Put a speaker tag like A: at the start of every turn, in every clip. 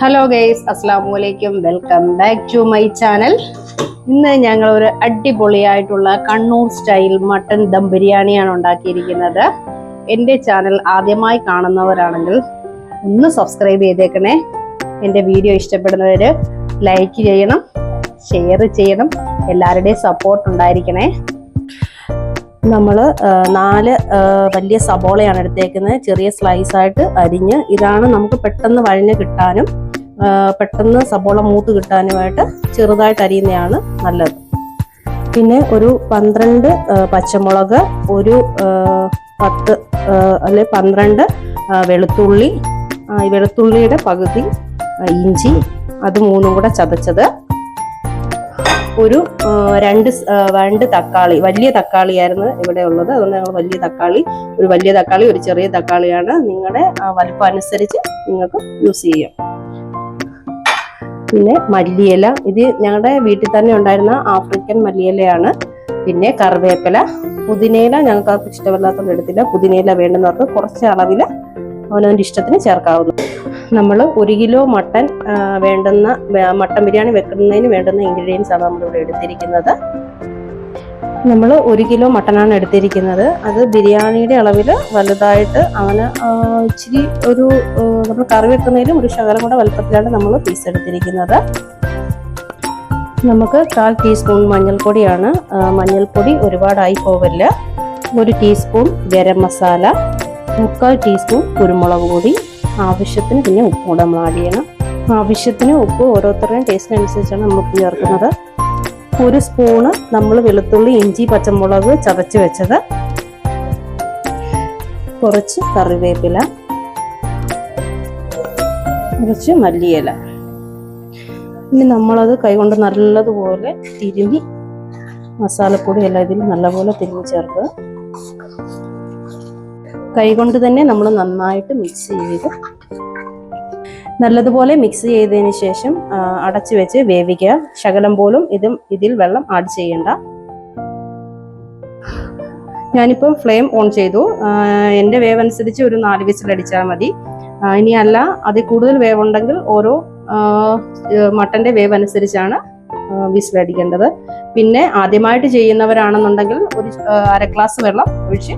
A: Hello guys അസ്സാം വലൈക്കും welcome back to my channel ഇന്ന് ഞങ്ങൾ ഒരു അടിപൊളിയായിട്ടുള്ള കണ്ണൂർ സ്റ്റൈൽ മട്ടൻ ദം ബിരിയാണിയാണ് ഉണ്ടാക്കിയിരിക്കുന്നത്. എന്റെ ചാനൽ ആദ്യമായി കാണുന്നവരാണെങ്കിൽ ഒന്ന് സബ്സ്ക്രൈബ് ചെയ്തേക്കണേ. എന്റെ വീഡിയോ ഇഷ്ടപ്പെടുന്നവർ ലൈക്ക് ചെയ്യണം ഷെയർ ചെയ്യണം എല്ലാവരുടെയും സപ്പോർട്ട് ഉണ്ടായിരിക്കണേ. നമ്മൾ നാല് വലിയ സബോളയാണ് എടുത്തേക്കുന്നത്. ചെറിയ സ്ലൈസായിട്ട് അരിഞ്ഞ് ഇതാണ് നമുക്ക് പെട്ടെന്ന് വഴഞ്ഞ് കിട്ടാനും പെട്ടെന്ന് സബോള മൂത്ത് കിട്ടാനുമായിട്ട് ചെറുതായിട്ട് അരിയുന്നതാണ് നല്ലത്. പിന്നെ ഒരു പന്ത്രണ്ട് പച്ചമുളക് ഒരു പത്ത് അല്ലെ പന്ത്രണ്ട് വെളുത്തുള്ളി വെളുത്തുള്ളിയുടെ പകുതി ഇഞ്ചി അത് മൂന്നും കൂടെ ചതച്ചത്. ഒരു രണ്ട് രണ്ട് തക്കാളി വലിയ തക്കാളിയായിരുന്നു ഇവിടെ ഉള്ളത്. അതുകൊണ്ട് ഞങ്ങൾ വലിയ തക്കാളി ഒരു വലിയ തക്കാളി ഒരു ചെറിയ തക്കാളിയാണ് നിങ്ങളുടെ വലിപ്പം അനുസരിച്ച് നിങ്ങൾക്ക് യൂസ് ചെയ്യാം. പിന്നെ മല്ലിയില. ഇത് ഞങ്ങളുടെ വീട്ടിൽ തന്നെ ഉണ്ടായിരുന്ന ആഫ്രിക്കൻ മല്ലിയിലയാണ്. പിന്നെ കറിവേപ്പില. പുതിനയില ഞങ്ങൾക്ക് ആർക്കും ഇഷ്ടമില്ലാത്തതുകൊണ്ട് എടുത്തില്ല. പുതിനയില വേണ്ടുന്നവർക്ക് കുറച്ച് അളവിൽ അവനവന്റെ ഇഷ്ടത്തിന് ചേർക്കാവുന്നു. നമ്മൾ ഒരു കിലോ മട്ടൻ വേണ്ടുന്ന മട്ടൻ ബിരിയാണി വെക്കുന്നതിന് വേണ്ടുന്ന ഇൻഗ്രീഡിയൻസ് ആണ് നമ്മളിവിടെ എടുത്തിരിക്കുന്നത്. നമ്മൾ ഒരു കിലോ മട്ടനാണ് എടുത്തിരിക്കുന്നത്. അത് ബിരിയാണിയുടെ അളവിൽ വലുതായിട്ട് അവന് ഇച്ചിരി ഒരു നമ്മൾ കറി വെക്കുന്നതിലും ഒരു ശകലം കൂടെ വലുപ്പത്തിലാണ് നമ്മൾ പീസ് എടുത്തിരിക്കുന്നത്. നമുക്ക് കാൽ ടീസ്പൂൺ മഞ്ഞൾപ്പൊടിയാണ്. മഞ്ഞൾപ്പൊടി ഒരുപാടായി പോവില്ല? ഒരു ടീസ്പൂൺ ഗരം മസാല മുക്കാൽ ടീസ്പൂൺ കുരുമുളക് പൊടി. ആവശ്യത്തിന് പിന്നെ ഉപ്പ് കൂടെ നമ്മൾ ആഡ് ചെയ്യണം. ആവശ്യത്തിന് ഉപ്പ് ഓരോരുത്തരുടെയും ടേസ്റ്റിനനുസരിച്ചാണ് നമ്മൾ ചേർക്കുന്നത്. ഒരു സ്പൂണ് നമ്മൾ വെളുത്തുള്ളി ഇഞ്ചി പച്ചമുളക് ചതച്ച് വെച്ചത്. കുറച്ച് കറിവേപ്പില. കുറച്ച് മല്ലിയില. ഇനി നമ്മളത് കൈകൊണ്ട് നല്ലതുപോലെ തിരുമി മസാലപ്പൊടി എല്ലാം ഇതിൽ നല്ലപോലെ തിരുമി ചേർക്കുക. കൈകൊണ്ട് തന്നെ നമ്മൾ നന്നായിട്ട് മിക്സ് ചെയ്ത് നല്ലതുപോലെ മിക്സ് ചെയ്തതിന് ശേഷം അടച്ചു വെച്ച് വേവിക്കുക. ശകലം പോലും ഇതും ഇതിൽ വെള്ളം ആഡ് ചെയ്യണ്ട. ഞാനിപ്പോൾ ഫ്ലെയിം ഓൺ ചെയ്തു. എന്റെ വേവ് അനുസരിച്ച് ഒരു നാല് വിസിൽ അടിച്ചാൽ മതി. ഇനിയല്ല അതിൽ കൂടുതൽ വേവ് ഉണ്ടെങ്കിൽ ഓരോ മട്ടന്റെ വേവ് അനുസരിച്ചാണ് വിസിൽ അടിക്കേണ്ടത്. പിന്നെ ആദ്യമായിട്ട് ചെയ്യുന്നവരാണെന്നുണ്ടെങ്കിൽ ഒരു അര ഗ്ലാസ് വെള്ളം ഒഴിച്ച്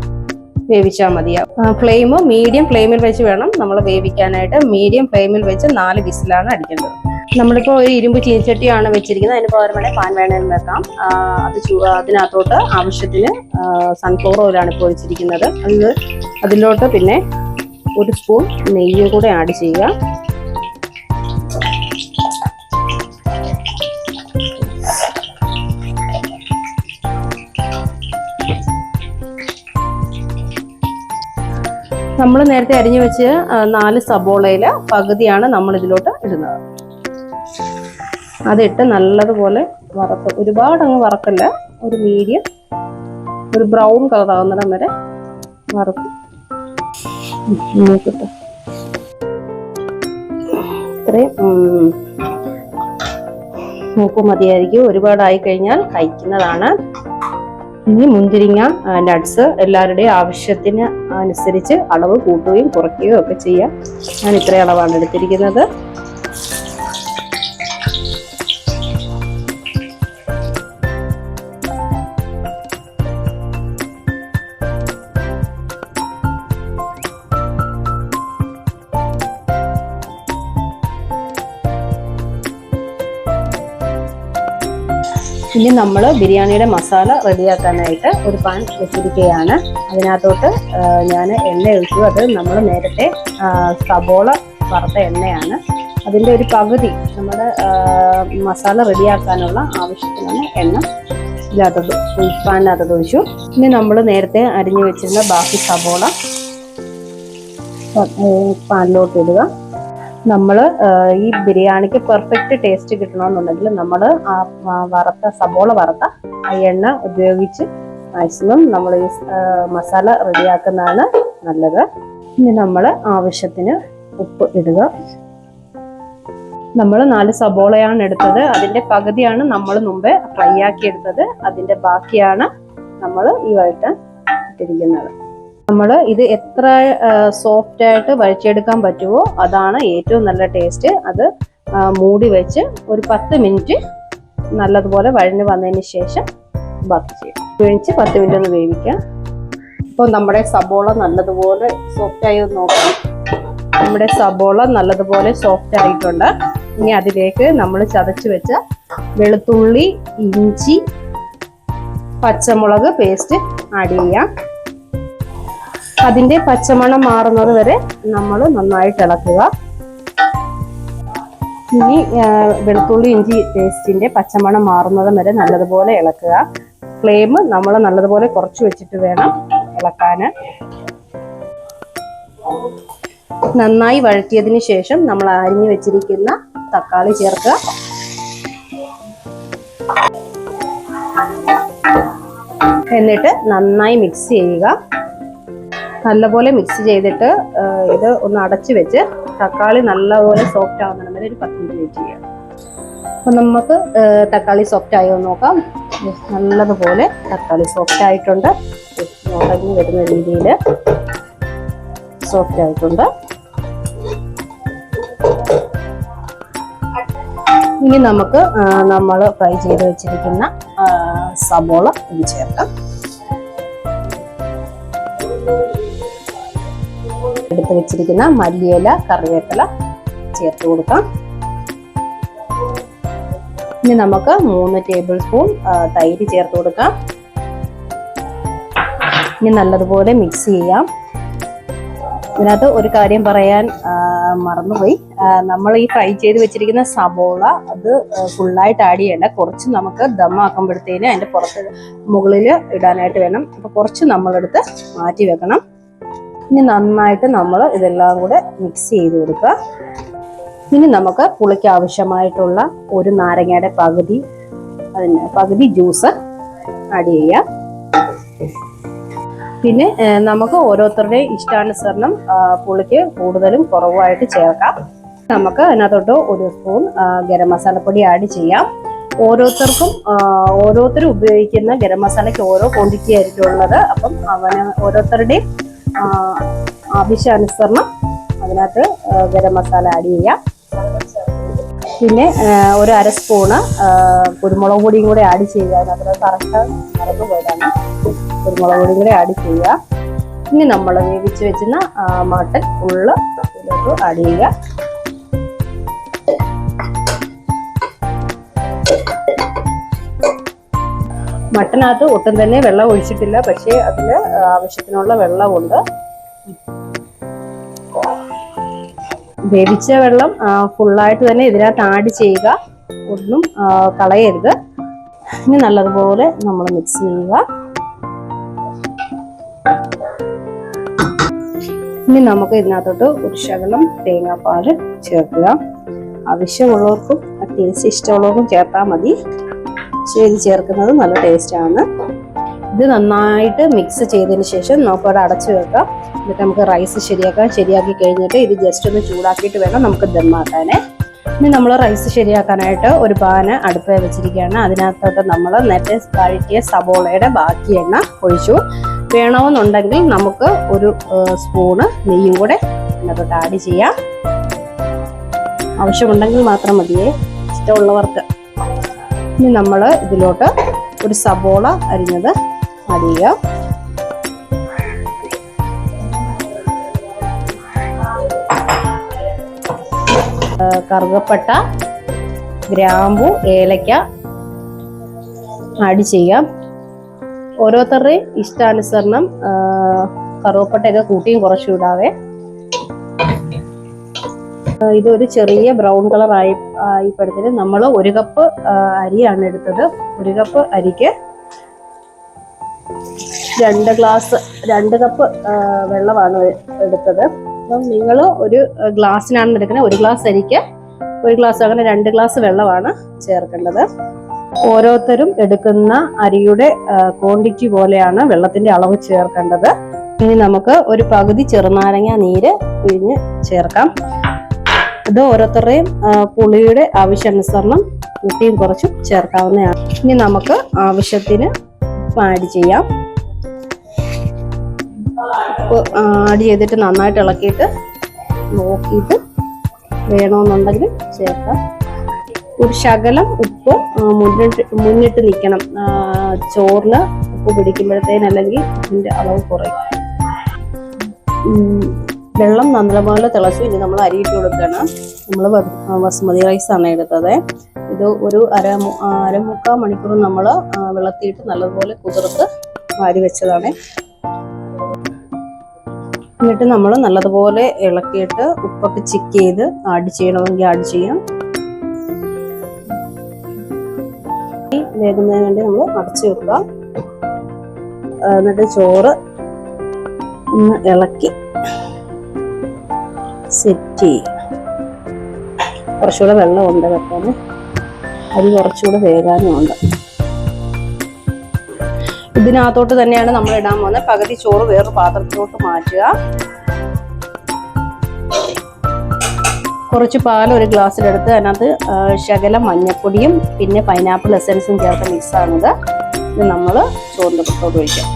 A: വേവിച്ചാൽ മതിയാവും ഫ്ലെയിം മീഡിയം ഫ്ലെയിമിൽ വെച്ച് വേണം നമ്മൾ വേവിക്കാനായിട്ട്. മീഡിയം ഫ്ലെയിമിൽ വെച്ച് നാല് വിസിലാണ് അടിക്കേണ്ടത്. നമ്മളിപ്പോൾ ഒരു ഇരുമ്പ് ചീനിച്ചട്ടിയാണ് വെച്ചിരിക്കുന്നത്. അതിന് പകരം വേണേൽ പാൻ വേണേൽ വെക്കാം. അത് അതിനകത്തോട്ട് ആവശ്യത്തിന് സൺഫ്ലവർ ഓയിലാണ് ഇപ്പോൾ ഒഴിച്ചിരിക്കുന്നത്. അത് അതിലോട്ട് പിന്നെ ഒരു സ്പൂൺ നെയ്യും കൂടെ ആഡ് ചെയ്യുക. നമ്മൾ നേരത്തെ അരിഞ്ഞു വെച്ച് നാല് സബോളയിൽ പകുതിയാണ് നമ്മൾ ഇതിലോട്ട് ഇടുന്നത്. അതിട്ട് നല്ലതുപോലെ വറുത്ത് ഒരുപാട് അങ്ങ് വറക്കല്ല ഒരു മീഡിയം ഒരു ബ്രൗൺ കളർ ആകുന്നിടം വരെ വറക്കും. ഇത്രയും മൂപ്പ് മതിയായിരിക്കും. ഒരുപാടായി കഴിഞ്ഞാൽ കഴിക്കുന്നതാണ്. ഇനി മുന്തിരിങ്ങ നട്ട്സ് എല്ലാവരുടെയും ആവശ്യത്തിന് അനുസരിച്ച് അളവ് കൂട്ടുകയും കുറയ്ക്കുകയും ഒക്കെ ചെയ്യാം. ഞാൻ ഇത്രയും അളവാണ് എടുത്തിരിക്കുന്നത്. ഇനി നമ്മൾ ബിരിയാണിയുടെ മസാല റെഡിയാക്കാനായിട്ട് ഒരു പാൻ വെച്ചിരിക്കുകയാണ്. അതിനകത്തോട്ട് ഞാൻ എണ്ണ ഒഴിച്ചു. അത് നമ്മൾ നേരത്തെ സബോള വറുത്ത എണ്ണയാണ്. അതിന്റെ ഒരു പകുതി നമ്മുടെ മസാല റെഡിയാക്കാനുള്ള ആവശ്യത്തിനുള്ള എണ്ണ ഇതിനകത്തോട്ട് പാനിനകത്തോട്ട് ഒഴിച്ചു. ഇനി നമ്മൾ നേരത്തെ അരിഞ്ഞു വെച്ചിരുന്ന ബാക്കി സബോള പാനിലോട്ട് ഇടുക നമ്മൾ ഈ ബിരിയാണിക്ക് പെർഫെക്റ്റ് ടേസ്റ്റ് കിട്ടണമെന്നുണ്ടെങ്കിൽ നമ്മൾ ആ വറുത്ത സബോള വറുത്ത ആ എണ്ണ ഉപയോഗിച്ച് മാക്സിമം നമ്മൾ ഈ മസാല റെഡിയാക്കുന്നതാണ് നല്ലത്. ഇനി നമ്മൾ ആവശ്യത്തിന് ഉപ്പ് ഇടുക. നമ്മൾ നാല് സബോളയാണ് എടുത്തത്. അതിന്റെ പകുതിയാണ് നമ്മൾ മുമ്പേ ഫ്രൈ ആക്കി എടുത്തത്. അതിന്റെ ബാക്കിയാണ് നമ്മൾ ഈ വഴട്ടം ഇട്ടിരിക്കുന്നത്. നമ്മൾ ഇത് എത്ര സോഫ്റ്റ് ആയിട്ട് വഴിച്ചെടുക്കാൻ പറ്റുമോ അതാണ് ഏറ്റവും നല്ല ടേസ്റ്റ് അത് മൂടി വെച്ച് ഒരു പത്ത് മിനിറ്റ് നല്ലതുപോലെ വഴിഞ്ഞ് വന്നതിന് ശേഷം ബാക്കി ചെയ്യും. വേവിച്ച് പത്ത് മിനിറ്റ് ഒന്ന് വേവിക്കാം. ഇപ്പോൾ നമ്മുടെ സബോള നല്ലതുപോലെ സോഫ്റ്റ് ആയി ഒന്ന് നോക്കാം. നമ്മുടെ സബോള നല്ലതുപോലെ സോഫ്റ്റ് ആയിട്ടുണ്ട്. ഇനി അതിലേക്ക് നമ്മൾ ചതച്ച് വെച്ച വെളുത്തുള്ളി ഇഞ്ചി പച്ചമുളക് പേസ്റ്റ് ആഡ് ചെയ്യാം. അതിന്റെ പച്ചമണം മാറുന്നത് വരെ നമ്മൾ നന്നായിട്ട് ഇളക്കുക. ഇനി വെളുത്തുള്ളി ഇഞ്ചി പേസ്റ്റിന്റെ പച്ചമണം മാറുന്നത് വരെ നല്ലതുപോലെ ഇളക്കുക. ഫ്ലെയിം നമ്മൾ നല്ലതുപോലെ കുറച്ച് വെച്ചിട്ട് വേണം ഇളക്കാൻ നന്നായി വഴറ്റിയതിന് ശേഷം നമ്മൾ അരിഞ്ഞു വെച്ചിരിക്കുന്ന തക്കാളി ചേർക്കുക. എന്നിട്ട് നന്നായി മിക്സ് ചെയ്യുക. നല്ലപോലെ മിക്സ് ചെയ്തിട്ട് ഇത് ഒന്ന് അടച്ചു വെച്ച് തക്കാളി നല്ലപോലെ സോഫ്റ്റ് ആവുന്ന വരെ ഒരു പത്ത് മിനിറ്റ് വെയിറ്റ് ചെയ്യാം. അപ്പൊ നമുക്ക് തക്കാളി സോഫ്റ്റ് ആയോ നോക്കാം. നല്ലതുപോലെ തക്കാളി സോഫ്റ്റ് ആയിട്ടുണ്ട്. ഉടങ്ങി വരുന്ന രീതിയിൽ സോഫ്റ്റ് ആയിട്ടുണ്ട്. ഇനി നമുക്ക് നമ്മൾ ഫ്രൈ ചെയ്ത് വെച്ചിരിക്കുന്ന സബോള ഇത് ചേർക്കാം. എടുത്ത് വെച്ചിരിക്കുന്ന മല്ലിയില കറിവേപ്പില ചേർത്ത് കൊടുക്കാം. ഇനി നമുക്ക് മൂന്ന് ടേബിൾ സ്പൂൺ തൈര് ചേർത്ത് കൊടുക്കാം. ഇനി നല്ലതുപോലെ മിക്സ് ചെയ്യാം. ഇതിനകത്ത് ഒരു കാര്യം പറയാൻ മറന്നുപോയി. നമ്മൾ ഈ ഫ്രൈ ചെയ്ത് വെച്ചിരിക്കുന്ന സബോള അത് ഫുള്ളായിട്ട് ആഡ് ചെയ്യേണ്ട കുറച്ച് നമുക്ക് ദമ്മാക്കുമ്പോഴത്തേന് അതിന്റെ പുറത്ത് മുകളിൽ ഇടാനായിട്ട് വേണം. അപ്പോൾ കുറച്ച് നമ്മളെടുത്ത് മാറ്റി വെക്കണം. ഇനി നന്നായിട്ട് നമ്മൾ ഇതെല്ലാം കൂടെ മിക്സ് ചെയ്ത് കൊടുക്കുക. ഇനി നമുക്ക് പുളിക്ക് ആവശ്യമായിട്ടുള്ള ഒരു നാരങ്ങയുടെ പകുതി അതിന് പകുതി ജ്യൂസ് ആഡ് ചെയ്യാം. പിന്നെ നമുക്ക് ഓരോരുത്തരുടെയും ഇഷ്ടാനുസരണം പുളിക്ക് കൂടുതലും കുറവായിട്ട് ചേർക്കാം. നമുക്ക് അതിനകത്തോട്ട് ഒരു സ്പൂൺ ഗരം മസാലപ്പൊടി ആഡ് ചെയ്യാം. ഓരോരുത്തർക്കും ഓരോരുത്തരും ഉപയോഗിക്കുന്ന ഗരം മസാലയ്ക്ക് ഓരോ ക്വാണ്ടിറ്റി ആയിരിക്കും ഉള്ളത് അപ്പം അവന് ഓരോരുത്തരുടെയും ആവശ്യാനുസരണം അതിനകത്ത് ഗരം മസാല ആഡ് ചെയ്യാം. പിന്നെ ഒരു അര സ്പൂണ് കുരുമുളക് പൊടിയും കൂടെ ആഡ് ചെയ്യുക. അതിനകത്ത് കറക്റ്റ് മറന്നു പോയതാണ്. കുരുമുളക് പൊടിയും കൂടെ ആഡ് ചെയ്യുക. ഇനി നമ്മൾ വേവിച്ച് വെച്ചിരുന്ന മട്ടൻ ഫുള്ള് ആഡ് ചെയ്യുക. മട്ടനകത്ത് ഒട്ടും തന്നെ വെള്ളം ഒഴിച്ചിട്ടില്ല പക്ഷേ അതിൽ ആവശ്യത്തിനുള്ള വെള്ളമുണ്ട്. വേവിച്ച വെള്ളം ഫുള്ളായിട്ട് തന്നെ ഇതിനകത്ത് ആഡ് ചെയ്യുക. ഒന്നും കളയരുത്. ഇനി നല്ലതുപോലെ നമ്മൾ മിക്സ് ചെയ്യുക. ഇനി നമുക്ക് ഇതിനകത്തോട്ട് ഒരു ശകലം തേങ്ങാപ്പാൽ ചേർക്കുക. ആവശ്യമുള്ളവർക്കും ടേസ്റ്റ് ഇഷ്ടമുള്ളവർക്കും ചേർത്താൽ മതി. ഇത് ചേർക്കുന്നത് നല്ല ടേസ്റ്റാണ് ഇത് നന്നായിട്ട് മിക്സ് ചെയ്തതിന് ശേഷം നമുക്കവിടെ അടച്ചു വെക്കാം. എന്നിട്ട് നമുക്ക് റൈസ് ശരിയാക്കാം. ശരിയാക്കി കഴിഞ്ഞിട്ട് ഇത് ജസ്റ്റ് ഒന്ന് ചൂടാക്കിയിട്ട് വേണം നമുക്ക് ദമ്മാക്കാനേ ഇനി നമ്മൾ റൈസ് ശരിയാക്കാനായിട്ട് ഒരു പാന് അടുപ്പ് വെച്ചിരിക്കുകയാണ്. അതിനകത്തോട്ട് നമ്മൾ നേരത്തെ കഴുകിയ സബോളയുടെ ബാക്കി എണ്ണ ഒഴിച്ചു. വേണമെന്നുണ്ടെങ്കിൽ നമുക്ക് ഒരു സ്പൂണ് നെയ്യും കൂടെ ഇതിനകത്തോട്ട് ആഡ് ചെയ്യാം. ആവശ്യമുണ്ടെങ്കിൽ മാത്രം മതിയേ. ഇഷ്ടമുള്ളവർക്ക്. ഇനി നമ്മൾ ഇതിലോട്ട് ഒരു സബോള അരിഞ്ഞത് ആഡ് ചെയ്യുക കറുകപ്പട്ട ഗ്രാമ്പു ഏലക്ക ആഡ് ചെയ്യാം. ഓരോരുത്തരുടെയും ഇഷ്ടാനുസരണം കറുവപ്പട്ടയൊക്കെ കൂട്ടിയും കുറച്ചും ഇടാവേ. ഇതൊരു ചെറിയ ബ്രൗൺ കളർ ആയി ആയിപ്പഴത്തിന് നമ്മൾ ഒരു കപ്പ് അരിയാണ് എടുത്തത്. ഒരു കപ്പ് അരിക്ക് രണ്ട് ഗ്ലാസ് രണ്ട് കപ്പ് വെള്ളമാണ് എടുത്തത്. അപ്പം നിങ്ങൾ ഒരു ഗ്ലാസ്സിനാണ് എടുക്കുന്നത്. ഒരു ഗ്ലാസ് അരിക്ക് ഒരു ഗ്ലാസ് അങ്ങനെ രണ്ട് ഗ്ലാസ് വെള്ളമാണ് ചേർക്കേണ്ടത്. ഓരോരുത്തരും എടുക്കുന്ന അരിയുടെ ക്വാണ്ടിറ്റി പോലെയാണ് വെള്ളത്തിന്റെ അളവ് ചേർക്കേണ്ടത്. ഇനി നമുക്ക് ഒരു പകുതി ചെറുനാരങ്ങ നീര് പിഴിഞ്ഞ് ചേർക്കാം. ഇത് ഓരോരുത്തരുടെയും പുളിയുടെ ആവശ്യാനുസരണം കൂട്ടിയും കുറച്ചും ചേർക്കാവുന്നതാണ്. ഇനി നമുക്ക് ആവശ്യത്തിന് ആഡ് ചെയ്യാം. ആഡ് ചെയ്തിട്ട് നന്നായിട്ട് ഇളക്കിയിട്ട് നോക്കിയിട്ട് വേണമെന്നുണ്ടെങ്കിൽ ചേർക്കാം. ഒരു ശകലം ഉപ്പ് മുന്നിട്ട് മുന്നിട്ട് നിൽക്കണം. ചോറിന് ഉപ്പ് പിടിക്കുമ്പോഴത്തേന് അല്ലെങ്കിൽ ഇതിന്റെ അളവ് കുറയും. വെള്ളം നല്ലപോലെ തിളച്ചു. ഇനി നമ്മൾ അരിയിട്ട് കൊടുക്കണം നമ്മൾ ബസുമതി ആണ് എടുത്തത്. ഇത് ഒരു അര അരമുക്കാൽ മണിക്കൂർ നമ്മൾ വെള്ളത്തിയിട്ട് നല്ലതുപോലെ കുതിർത്ത് വാരി വെച്ചതാണ്. എന്നിട്ട് നമ്മൾ നല്ലതുപോലെ ഇളക്കിയിട്ട് ഉപ്പൊക്കെ ചെക്ക് ചെയ്ത് ആഡ് ചെയ്യണമെങ്കിൽ ആഡ് ചെയ്യാം. വേഗുന്നതിന് വേണ്ടി നമ്മൾ അടച്ചു വെക്കുക. എന്നിട്ട് ചോറ് ഒന്ന് ഇളക്കി. സെറ്റ് ചെയ്യുക കുറച്ചുകൂടെ വെള്ളമുണ്ട് വെക്കാൻ അരി കുറച്ചുകൂടെ വേകാനും ഉണ്ട്. ഇതിനകത്തോട്ട് തന്നെയാണ് നമ്മൾ ഇടാൻ പോകുന്നത്. പകുതി ചോറ് വേറൊരു പാത്രത്തിലോട്ട് മാറ്റുക. കുറച്ച് പാൽ ഒരു ഗ്ലാസ്സിലെടുത്ത് അതിനകത്ത് ശകലം മഞ്ഞപ്പൊടിയും പിന്നെ പൈനാപ്പിൾ എസൻസും ചേർത്ത മിക്സാണിത് ഇത് നമ്മൾ ചോറിന്റെ പുറത്തോട്ട് ഒഴിക്കാം.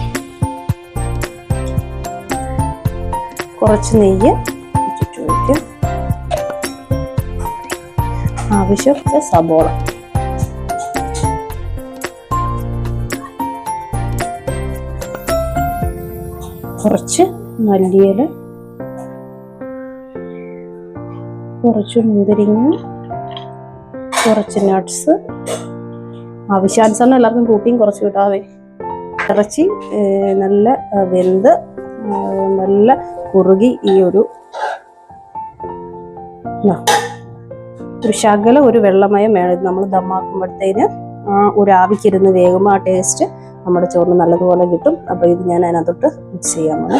A: കുറച്ച് നെയ്യ് ആവശ്യത്തെ സബോള. കുറച്ച് മല്ലിയില കുറച്ച് മുന്തിരിങ്ങ കുറച്ച് നട്ട്സ് ആവശ്യാനുസരണം എല്ലാവർക്കും കൂട്ടിയും കുറച്ച് കിട്ടാതെ ഇറച്ചി നല്ല വെന്ത് നല്ല കുറുകി ഈ ഒരു ഇതാ. ഒരു ശകലം ഒരു വെള്ളമയം വേണം. നമ്മൾ ദമ്മാക്കുമ്പോഴത്തേന് ആ ഒരു ആവിക്കിരുന്ന് വേകുമ്പോൾ ആ ടേസ്റ്റ് നമ്മുടെ ചോറിന് നല്ലതുപോലെ കിട്ടും. അപ്പോൾ ഇത് ഞാൻ അതിനകത്തോട്ട് മിക്സ് ചെയ്യാൻ പോണേ.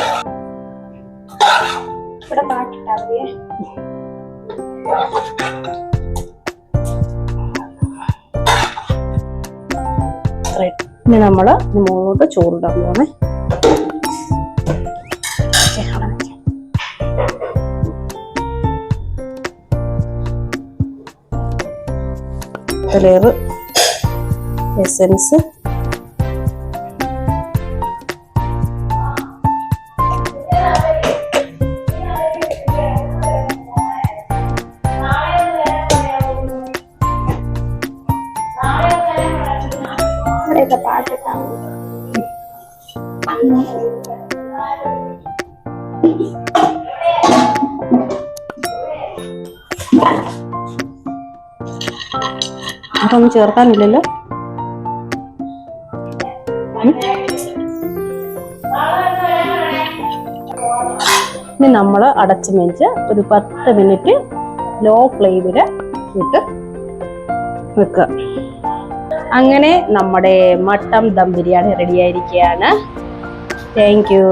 B: ഇവിടെ
A: ഇനി നമ്മൾ മുകളിലോട്ട് ചോറിടാൻ പോണേ. ലെയർ എസൻസ് അതൊന്നും ചേർക്കാനില്ലല്ലോ. ഇനി നമ്മൾ അടച്ചു മേടിച്ച് ഒരു പത്ത് മിനിറ്റ് ലോ ഫ്ലെയിമിൽ ഇട്ട് വെക്കുക. അങ്ങനെ നമ്മുടെ മട്ടം ദം ബിരിയാണി റെഡി ആയിരിക്കുകയാണ്. Thank you.